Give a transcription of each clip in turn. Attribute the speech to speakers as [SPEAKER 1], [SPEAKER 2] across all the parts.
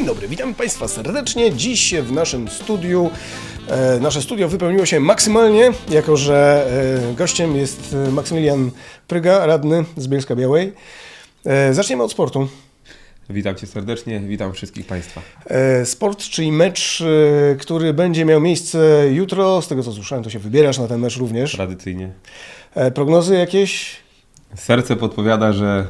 [SPEAKER 1] Dzień dobry, witam Państwa serdecznie. Dziś w naszym studiu, e, nasze studio wypełniło się maksymalnie, jako że e, gościem jest e, Maksymilian Pryga, radny z Bielska Białej. E, zaczniemy od sportu.
[SPEAKER 2] Witam Cię serdecznie, witam wszystkich Państwa.
[SPEAKER 1] Sport, czyli mecz, który będzie miał miejsce jutro. Z tego co słyszałem, to się wybierasz na ten mecz również.
[SPEAKER 2] Tradycyjnie.
[SPEAKER 1] Prognozy jakieś?
[SPEAKER 2] Serce podpowiada, że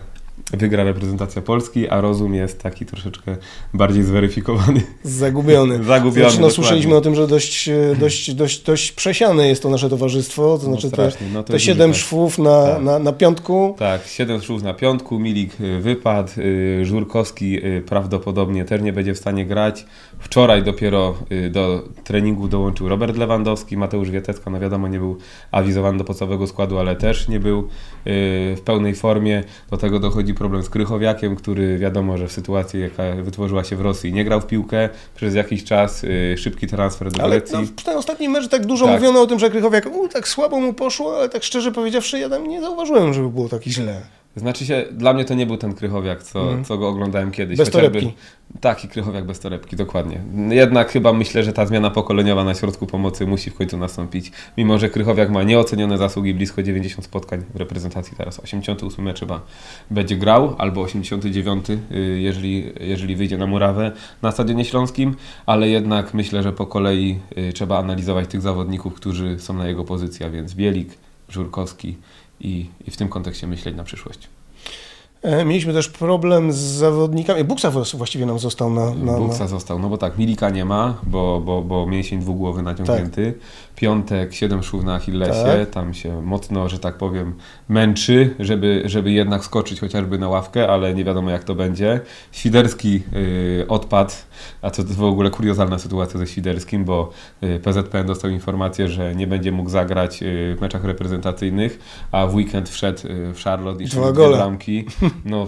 [SPEAKER 2] wygra reprezentacja Polski, a rozum jest taki troszeczkę bardziej zweryfikowany.
[SPEAKER 1] Zagubiony.
[SPEAKER 2] Zagubiony,
[SPEAKER 1] Znaczy, no, słyszeliśmy o tym, że dość, e, dość, dość, dość przesiane jest to nasze towarzystwo, to
[SPEAKER 2] No
[SPEAKER 1] znaczy te,
[SPEAKER 2] no to
[SPEAKER 1] te siedem szwów na,
[SPEAKER 2] Tak.
[SPEAKER 1] na, na piątku.
[SPEAKER 2] Tak, 7 szłów na piątku, Milik y, wypadł, y, Żurkowski prawdopodobnie też nie będzie w stanie grać. Wczoraj dopiero do treningu dołączył Robert Lewandowski, Mateusz Wietecka, no wiadomo, nie był awizowany do podstawowego składu, ale też nie był w pełnej formie. Do tego dochodzi problem z Krychowiakiem, który wiadomo, że w sytuacji, jaka wytworzyła się w Rosji, nie grał w piłkę przez jakiś czas, y, szybki transfer do
[SPEAKER 1] Ale
[SPEAKER 2] Grecji.
[SPEAKER 1] no, w ten ostatni mecz tak dużo
[SPEAKER 2] Tak.
[SPEAKER 1] mówiono o tym, że Krychowiak u, tak słabo mu poszło, ale tak szczerze powiedziawszy, ja tam nie zauważyłem, żeby było tak źle.
[SPEAKER 2] Znaczy się, dla mnie to nie był ten Krychowiak, co,
[SPEAKER 1] Mhm.
[SPEAKER 2] co go oglądałem kiedyś.
[SPEAKER 1] Bez
[SPEAKER 2] Chociażby-
[SPEAKER 1] torebki.
[SPEAKER 2] Taki Krychowiak bez torebki, dokładnie. Jednak chyba myślę, że ta zmiana pokoleniowa na środku pomocy musi w końcu nastąpić. Mimo, że Krychowiak ma nieocenione zasługi, blisko 90 spotkań w reprezentacji teraz. 88 mecz chyba będzie grał, albo 89, y, jeżeli, jeżeli wyjdzie na murawę na Stadionie Śląskim, ale jednak myślę, że po kolei y, trzeba analizować tych zawodników, którzy są na jego pozycji, a więc Bielik, Żurkowski i, i w tym kontekście myśleć na przyszłość.
[SPEAKER 1] E, mieliśmy też problem z zawodnikami. Buksa właściwie nam został na. na,
[SPEAKER 2] Buksa
[SPEAKER 1] na...
[SPEAKER 2] został, no bo tak, Milika nie ma, bo, bo, bo mięsień dwugłowy naciągnięty. Piątek, siedem szwów na Achillesie,
[SPEAKER 1] Tak.
[SPEAKER 2] tam się mocno, że tak powiem, męczy, żeby, żeby jednak skoczyć chociażby na ławkę, ale nie wiadomo jak to będzie. Świderski y, odpadł, a to w ogóle kuriozalna sytuacja ze Świderskim, bo y, PZPN dostał informację, że nie będzie mógł zagrać y, w meczach reprezentacyjnych, a w weekend wszedł y, w Charlotte i strzelił dwie bramki. No,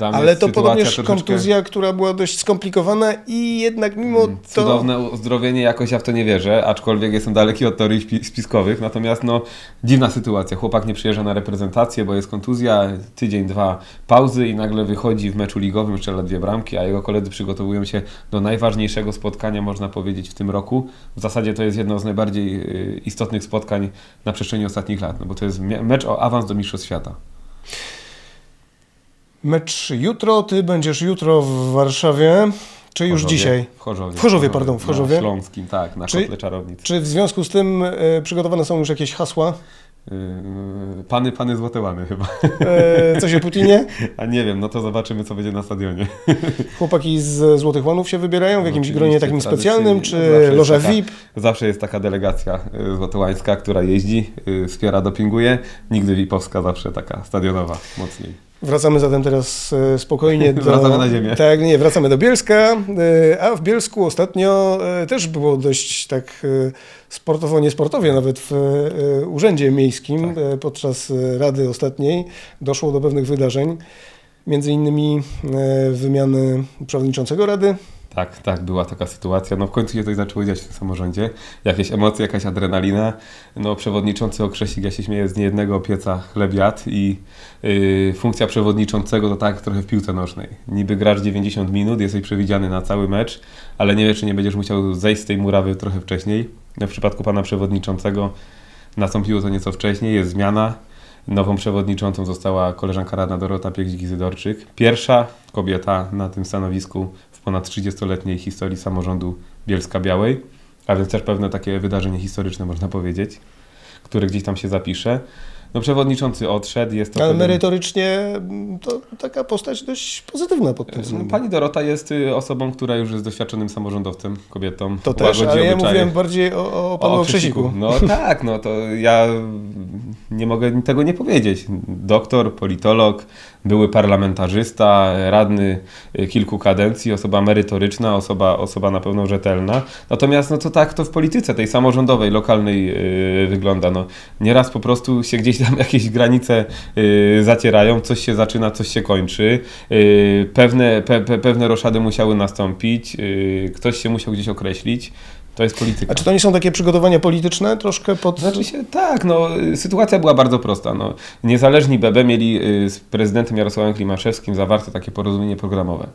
[SPEAKER 1] Ale to podobnież
[SPEAKER 2] troszeczkę-
[SPEAKER 1] kontuzja, która była dość skomplikowana i jednak mimo to...
[SPEAKER 2] Cudowne uzdrowienie, jakoś ja w to nie wierzę, aczkolwiek jestem daleki od teorii spiskowych. Natomiast no, dziwna sytuacja. Chłopak nie przyjeżdża na reprezentację, bo jest kontuzja, tydzień, dwa pauzy i nagle wychodzi w meczu ligowym, strzela dwie bramki, a jego koledzy przygotowują się do najważniejszego spotkania, można powiedzieć, w tym roku. W zasadzie to jest jedno z najbardziej y, istotnych spotkań na przestrzeni ostatnich lat, no bo to jest mecz o awans do Mistrzostw Świata.
[SPEAKER 1] Mecz jutro, ty będziesz jutro w Warszawie, czy już
[SPEAKER 2] Chorzowie.
[SPEAKER 1] dzisiaj?
[SPEAKER 2] W Chorzowie.
[SPEAKER 1] W Chorzowie, pardon, w Chorzowie.
[SPEAKER 2] Na Śląskim, tak, na
[SPEAKER 1] Czy-
[SPEAKER 2] Kotle Czarownic.
[SPEAKER 1] Czy w związku z tym e, przygotowane są już jakieś hasła?
[SPEAKER 2] Yy, Pany, pany złote łany chyba.
[SPEAKER 1] E, coś o Putinie?
[SPEAKER 2] A nie wiem, no to zobaczymy, co będzie na stadionie.
[SPEAKER 1] Chłopaki z Złotych Łanów się wybierają w jakimś
[SPEAKER 2] Oczywiście,
[SPEAKER 1] gronie takim specjalnym,
[SPEAKER 2] No,
[SPEAKER 1] czy loża
[SPEAKER 2] taka-
[SPEAKER 1] VIP?
[SPEAKER 2] Zawsze jest taka delegacja y, złotołańska, która jeździ, y, wspiera, dopinguje. Nigdy VIP-owska, zawsze taka stadionowa, mocniej.
[SPEAKER 1] Wracamy zatem teraz e, spokojnie do...
[SPEAKER 2] Wracamy na ziemię.
[SPEAKER 1] Tak, nie, wracamy do Bielska, e, a w Bielsku ostatnio e, też było dość tak sportowo, niesportowie nawet w Urzędzie Miejskim
[SPEAKER 2] Tak.
[SPEAKER 1] podczas Rady ostatniej doszło do pewnych wydarzeń, między innymi wymiany przewodniczącego Rady,
[SPEAKER 2] Tak, tak, była taka sytuacja. No w końcu się coś zaczęło dziać w tym samorządzie. Jakieś emocje, jakaś adrenalina. No przewodniczący Okrzesik, ja się śmieję, z niejednego pieca chleb jadł i yy, funkcja przewodniczącego to tak trochę w piłce nożnej. Niby grasz 90 minut, jesteś przewidziany na cały mecz, ale nie wiesz, czy nie będziesz musiał zejść z tej murawy trochę wcześniej. No, w przypadku pana przewodniczącego nastąpiło to nieco wcześniej, jest zmiana. Nową przewodniczącą została koleżanka radna Dorota Piekzik-Izydorczyk. Pierwsza kobieta na tym stanowisku w ponad 30-letniej historii samorządu Bielska-Białej, a więc też pewne takie wydarzenie historyczne można powiedzieć, które gdzieś tam się zapisze. No przewodniczący odszedł, jest to...
[SPEAKER 1] ale
[SPEAKER 2] pewien-
[SPEAKER 1] merytorycznie m, to taka postać dość pozytywna pod tym
[SPEAKER 2] No,
[SPEAKER 1] względem.
[SPEAKER 2] Pani Dorota jest y, osobą, która już jest doświadczony samorządowcem, kobietą.
[SPEAKER 1] To też, ale ja
[SPEAKER 2] obyczaje.
[SPEAKER 1] mówiłem bardziej o, o panu
[SPEAKER 2] O
[SPEAKER 1] Okrzesiku.
[SPEAKER 2] No tak, no to ja nie mogę tego nie powiedzieć. Doktor, politolog, były parlamentarzysta, radny y, kilku kadencji, osoba merytoryczna, osoba, osoba na pewno rzetelna. Natomiast no to tak to w polityce tej samorządowej, lokalnej yy, wygląda. No, nieraz po prostu się gdzieś tam jakieś granice yy, zacierają, coś się zaczyna, coś się kończy. Yy, pewne, pe, pe, pewne roszady musiały nastąpić, ktoś się musiał gdzieś określić. To jest polityka.
[SPEAKER 1] A czy to nie są takie przygotowania polityczne troszkę pod...
[SPEAKER 2] Znaczy się, tak, no, sytuacja była bardzo prosta. No. Niezależni BB mieli y, z prezydentem Jarosławem Klimaszewskim zawarte takie porozumienie programowe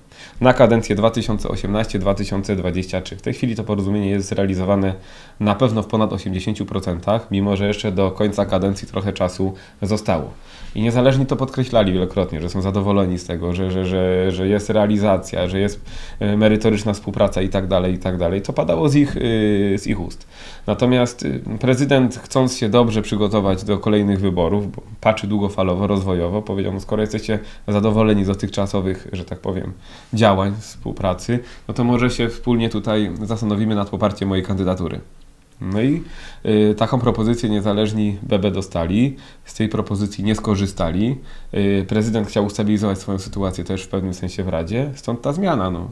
[SPEAKER 2] na kadencję 2018-2023. W tej chwili to porozumienie jest zrealizowane na pewno w ponad 80%, mimo że jeszcze do końca kadencji trochę czasu zostało. I niezależni to podkreślali wielokrotnie, że są zadowoleni z tego, że, że, że, że jest realizacja, że jest y, merytoryczna współpraca i tak dalej, i tak dalej. To padało z ich, y, z ich ust. Natomiast y, prezydent, chcąc się dobrze przygotować do kolejnych wyborów, bo patrzy długofalowo, rozwojowo, powiedział, skoro jesteście zadowoleni z dotychczasowych, że tak powiem, działań, współpracy, no to może się wspólnie tutaj zastanowimy nad poparciem mojej kandydatury. No i y, taką propozycję niezależni BB dostali, z tej propozycji nie skorzystali. Y, prezydent chciał ustabilizować swoją sytuację też w pewnym sensie w Radzie, stąd ta zmiana. No.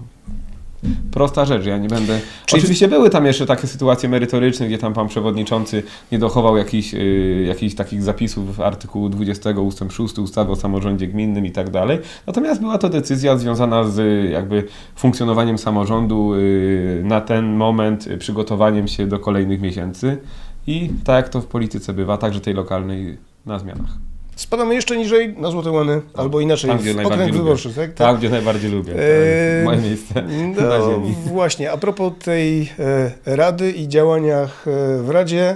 [SPEAKER 2] Prosta rzecz, ja nie będę.
[SPEAKER 1] Czyli-
[SPEAKER 2] Oczywiście były tam jeszcze takie sytuacje merytoryczne, gdzie tam pan przewodniczący nie dochował jakichś, y, jakichś takich zapisów artykułu 20 ustęp 6 ustawy o samorządzie gminnym i tak dalej. Natomiast była to decyzja związana z y, jakby funkcjonowaniem samorządu y, na ten moment, y, przygotowaniem się do kolejnych miesięcy i tak jak to w polityce bywa, także tej lokalnej na zmianach.
[SPEAKER 1] Spadamy jeszcze niżej na Złote Łany, albo inaczej,
[SPEAKER 2] Tam, gdzie
[SPEAKER 1] okręg wyborczy, tak?
[SPEAKER 2] Tam, gdzie najbardziej lubię. To
[SPEAKER 1] Eee,
[SPEAKER 2] moje miejsce na
[SPEAKER 1] No
[SPEAKER 2] ziemi.
[SPEAKER 1] właśnie, a propos tej e, Rady i działaniach e, w Radzie,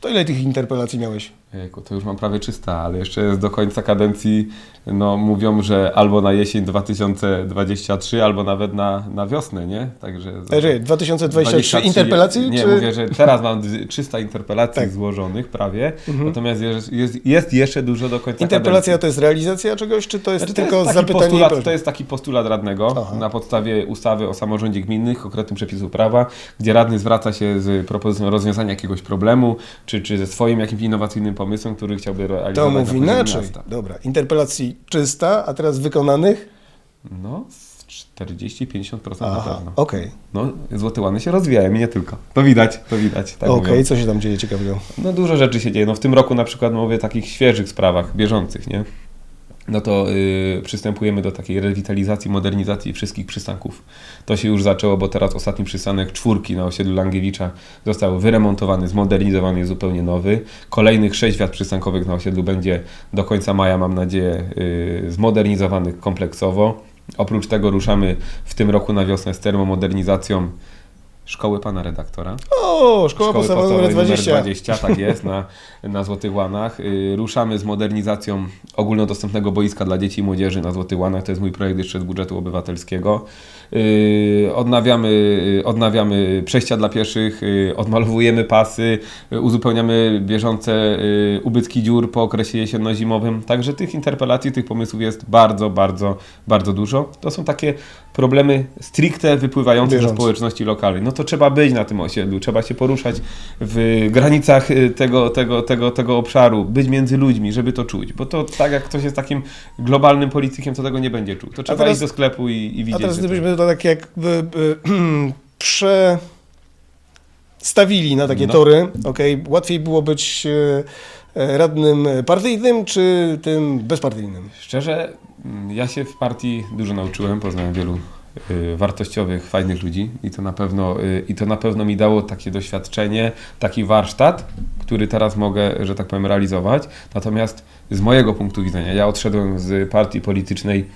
[SPEAKER 1] to ile tych interpelacji miałeś?
[SPEAKER 2] Jejku, to już mam prawie 300, ale jeszcze jest do końca kadencji. No, mówią, że albo na jesień 2023, albo nawet na, na wiosnę, nie? Także.
[SPEAKER 1] E, 2023 interpelacji?
[SPEAKER 2] Nie,
[SPEAKER 1] czy...
[SPEAKER 2] mówię, że teraz mam d- 300 interpelacji
[SPEAKER 1] Tak.
[SPEAKER 2] złożonych prawie,
[SPEAKER 1] Mhm.
[SPEAKER 2] natomiast jest, jest, jest jeszcze dużo do końca
[SPEAKER 1] Interpelacja
[SPEAKER 2] kadencji.
[SPEAKER 1] to jest realizacja czegoś, czy to jest
[SPEAKER 2] Znaczy,
[SPEAKER 1] tylko
[SPEAKER 2] to jest
[SPEAKER 1] zapytanie
[SPEAKER 2] postulat? To jest taki postulat radnego
[SPEAKER 1] Aha.
[SPEAKER 2] na podstawie ustawy o samorządzie gminnym, konkretnych przepisów prawa, gdzie radny zwraca się z propozycją rozwiązania jakiegoś problemu, czy, czy ze swoim jakimś innowacyjnym pomysłem, który chciałby realizować
[SPEAKER 1] To mówi inaczej.
[SPEAKER 2] miasta.
[SPEAKER 1] Dobra, interpelacji czysta, a teraz wykonanych?
[SPEAKER 2] No, z 40-50% na pewno.
[SPEAKER 1] okej.
[SPEAKER 2] No, złote łany się rozwijają i nie tylko. To widać, to widać. Tak
[SPEAKER 1] Okej,
[SPEAKER 2] mówią.
[SPEAKER 1] co się tam dzieje ciekawego?
[SPEAKER 2] No dużo rzeczy się dzieje. No w tym roku na przykład mówię o takich świeżych sprawach, bieżących, nie? No to y, przystępujemy do takiej rewitalizacji, modernizacji wszystkich przystanków. To się już zaczęło, bo teraz ostatni przystanek czwórki na osiedlu Langiewicza został wyremontowany, zmodernizowany, jest zupełnie nowy. Kolejnych sześć wiat przystankowych na osiedlu będzie do końca maja, mam nadzieję, y, zmodernizowanych kompleksowo. Oprócz tego ruszamy w tym roku na wiosnę z termomodernizacją szkoły pana redaktora.
[SPEAKER 1] O, szkoła podstawowa numer 20.
[SPEAKER 2] 20, tak jest, na, na Złotych Łanach. Y, Ruszamy z modernizacją ogólnodostępnego boiska dla dzieci i młodzieży na Złotych Łanach. To jest mój projekt jeszcze z budżetu obywatelskiego. Y, Odnawiamy, y, odnawiamy przejścia dla pieszych, y, odmalowujemy pasy, uzupełniamy bieżące ubytki dziur po okresie jesienno-zimowym. Także tych interpelacji, tych pomysłów jest bardzo, bardzo, bardzo dużo. To są takie problemy stricte wypływające ze społeczności lokalnej. No to trzeba być na tym osiedlu, trzeba się poruszać w granicach tego, tego, tego, tego obszaru, być między ludźmi, żeby to czuć. Bo to tak jak ktoś jest takim globalnym politykiem, to tego nie będzie czuł. To trzeba
[SPEAKER 1] teraz-
[SPEAKER 2] iść do sklepu i, i widzieć.
[SPEAKER 1] A teraz gdybyśmy to tak jakby y, przestawili na takie
[SPEAKER 2] No.
[SPEAKER 1] tory, okej, łatwiej było być y, y, radnym partyjnym czy tym bezpartyjnym?
[SPEAKER 2] Szczerze, mm, ja się w partii dużo nauczyłem, poznałem wielu wartościowych, fajnych ludzi i to, na pewno, i to na pewno mi dało takie doświadczenie, taki warsztat, który teraz mogę, że tak powiem, realizować. Natomiast z mojego punktu widzenia, ja odszedłem z partii politycznej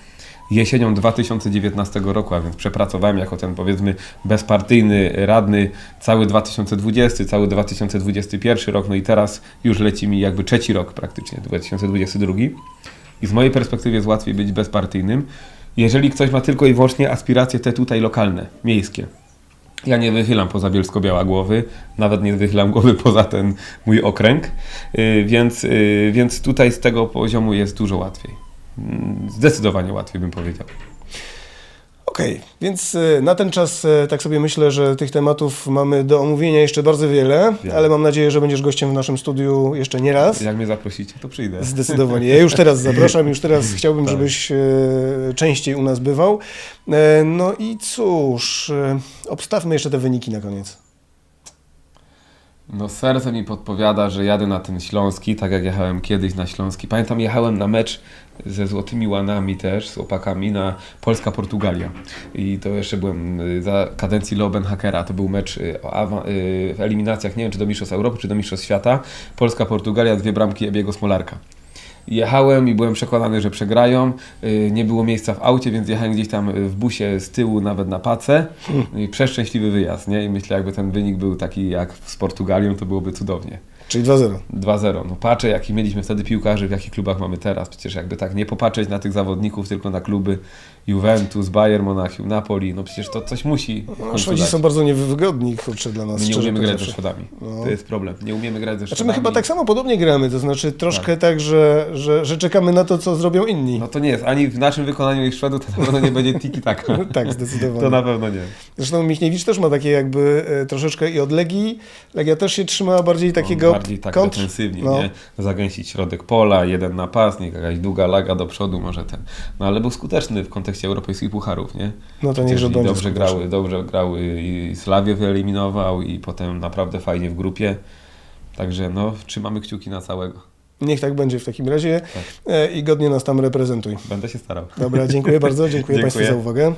[SPEAKER 2] jesienią 2019 roku, a więc przepracowałem jako ten powiedzmy bezpartyjny radny cały 2020, cały 2021 rok, no i teraz już leci mi jakby trzeci rok praktycznie, 2022. I z mojej perspektywy jest łatwiej być bezpartyjnym, jeżeli ktoś ma tylko i wyłącznie aspiracje te tutaj lokalne, miejskie. Ja nie wychylam poza Bielsko-Biała głowy, nawet nie wychylam głowy poza ten mój okręg, yy, więc, yy, więc tutaj z tego poziomu jest dużo łatwiej. Mm, Zdecydowanie łatwiej bym powiedział.
[SPEAKER 1] Okej, więc y, na ten czas y, tak sobie myślę, że tych tematów mamy do omówienia jeszcze bardzo wiele, ale mam nadzieję, że będziesz gościem w naszym studiu jeszcze nie raz.
[SPEAKER 2] Jak mnie zaprosicie, to przyjdę.
[SPEAKER 1] Zdecydowanie. Ja już teraz zapraszam, już teraz chciałbym,
[SPEAKER 2] Tak.
[SPEAKER 1] żebyś e, częściej u nas bywał. E, no i cóż, obstawmy jeszcze te wyniki na koniec.
[SPEAKER 2] No serce mi podpowiada, że jadę na ten Śląski, tak jak jechałem kiedyś na Śląski. Pamiętam, jechałem na mecz ze Złotymi Łanami też, z opakami na Polska-Portugalia. I to jeszcze byłem y, za kadencji Loben Hackera. To był mecz y, y, w eliminacjach, nie wiem czy do Mistrzostw Europy, czy do Mistrzostw Świata. Polska-Portugalia, dwie bramki Ebiego Smolarka. Jechałem i byłem przekonany, że przegrają. Y, Nie było miejsca w aucie, więc jechałem gdzieś tam w busie z tyłu, nawet na pace. I przeszczęśliwy wyjazd, nie? I myślę, jakby ten wynik był taki jak z Portugalią, to byłoby cudownie.
[SPEAKER 1] Czyli 2-0.
[SPEAKER 2] 2-0. No patrzę, jaki mieliśmy wtedy piłkarzy, w jakich klubach mamy teraz. Przecież jakby tak nie popatrzeć na tych zawodników, tylko na kluby Juventus, Bayern Monachium, Napoli, no przecież to coś musi
[SPEAKER 1] No, Szwedzi są bardzo niewygodni, kurczę, dla nas.
[SPEAKER 2] My nie umiemy grać ze
[SPEAKER 1] powiedziawszy.
[SPEAKER 2] Szwedami.
[SPEAKER 1] No.
[SPEAKER 2] To jest problem. Nie umiemy grać ze
[SPEAKER 1] Znaczy
[SPEAKER 2] Szwedami.
[SPEAKER 1] my chyba tak samo podobnie gramy, to znaczy troszkę tak, że, że, że czekamy na to, co zrobią inni.
[SPEAKER 2] No to nie jest. Ani w naszym wykonaniu ich Szwedów to na pewno nie będzie tiki taka.
[SPEAKER 1] tak, zdecydowanie.
[SPEAKER 2] To na pewno nie.
[SPEAKER 1] Zresztą Michniewicz też ma takie jakby e, troszeczkę i od Legii. Legia też się trzymała bardziej takiego
[SPEAKER 2] Bardziej tak
[SPEAKER 1] kontr-
[SPEAKER 2] defensywnie,
[SPEAKER 1] no.
[SPEAKER 2] nie? Zagęścić środek pola, jeden napastnik, jakaś długa laga do przodu, może ten. No ale był skuteczny w kontekście europejskich pucharów, nie?
[SPEAKER 1] No to
[SPEAKER 2] i
[SPEAKER 1] będzie
[SPEAKER 2] dobrze grały, dobrze grały i Slawię wyeliminował i potem naprawdę fajnie w grupie. Także no, trzymamy kciuki na całego.
[SPEAKER 1] Niech tak będzie w takim razie
[SPEAKER 2] Tak.
[SPEAKER 1] e, i godnie nas tam reprezentuj.
[SPEAKER 2] Będę się starał.
[SPEAKER 1] Dobra, dziękuję bardzo, dziękuję, Państwu
[SPEAKER 2] Dziękuję.
[SPEAKER 1] za uwagę.